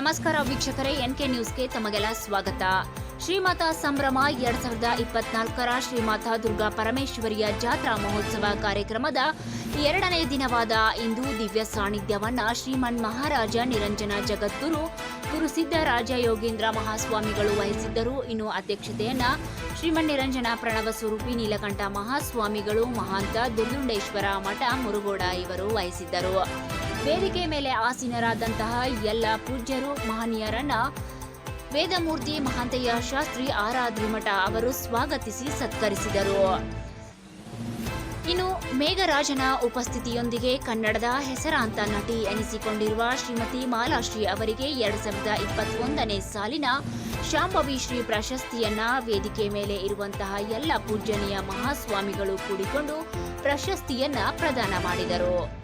ನಮಸ್ಕಾರ ವೀಕ್ಷಕರೇ, ಎನ್ಕೆ ನ್ಯೂಸ್ಗೆ ತಮಗೆಲ್ಲ ಸ್ವಾಗತ. ಶ್ರೀಮಾತಾ ಸಂಭ್ರಮ ಎರಡ್ ಸಾವಿರದ ಇಪ್ಪತ್ನಾಲ್ಕರ ಶ್ರೀಮಾತಾ ದುರ್ಗಾ ಪರಮೇಶ್ವರಿಯ ಜಾತ್ರಾ ಮಹೋತ್ಸವ ಕಾರ್ಯಕ್ರಮದ ಎರಡನೇ ದಿನವಾದ ಇಂದು ದಿವ್ಯ ಸಾನ್ನಿಧ್ಯವನ್ನ ಶ್ರೀಮನ್ ಮಹಾರಾಜ ನಿರಂಜನ ಜಗದ್ಗುರು ಗುರು ಸಿದ್ದರಾಜ ಯೋಗೇಂದ್ರ ಮಹಾಸ್ವಾಮಿಗಳು ವಹಿಸಿದ್ದರು. ಇನ್ನು ಅಧ್ಯಕ್ಷತೆಯನ್ನ ಶ್ರೀಮನ್ ನಿರಂಜನ ಪ್ರಣವ ಸ್ವರೂಪಿ ನೀಲಕಂಠ ಮಹಾಸ್ವಾಮಿಗಳು, ಮಹಾಂತ ದುರ್ದುಂಡೇಶ್ವರ ಮಠ ಮುರುಗೋಡ ಇವರು ವಹಿಸಿದ್ದರು. ವೇದಿಕೆ ಮೇಲೆ ಆಸೀನರಾದಂತಹ ಎಲ್ಲ ಪೂಜ್ಯರು, ಮಹನೀಯರನ್ನ ವೇದಮೂರ್ತಿ ಮಹಾಂತಯ್ಯ ಶಾಸ್ತ್ರಿ ಆರಾಧ್ರಿಮಠ ಅವರು ಸ್ವಾಗತಿಸಿ ಸತ್ಕರಿಸಿದರು. ಇನ್ನು ಮೇಘರಾಜನ ಉಪಸ್ಥಿತಿಯೊಂದಿಗೆ ಕನ್ನಡದ ಹೆಸರಾಂತ ನಟಿ ಎನಿಸಿಕೊಂಡಿರುವ ಶ್ರೀಮತಿ ಮಾಲಾಶ್ರೀ ಅವರಿಗೆ ಎರಡ್ ಸಾವಿರದ ಇಪ್ಪತ್ತೊಂದನೇ ಸಾಲಿನ ಶಾಂಭವಿ ಶ್ರೀ ಪ್ರಶಸ್ತಿಯನ್ನ ವೇದಿಕೆ ಮೇಲೆ ಇರುವಂತಹ ಎಲ್ಲ ಪೂಜನೀಯ ಮಹಾಸ್ವಾಮಿಗಳು ಕೂಡಿಕೊಂಡು ಪ್ರಶಸ್ತಿಯನ್ನ ಪ್ರದಾನ ಮಾಡಿದರು.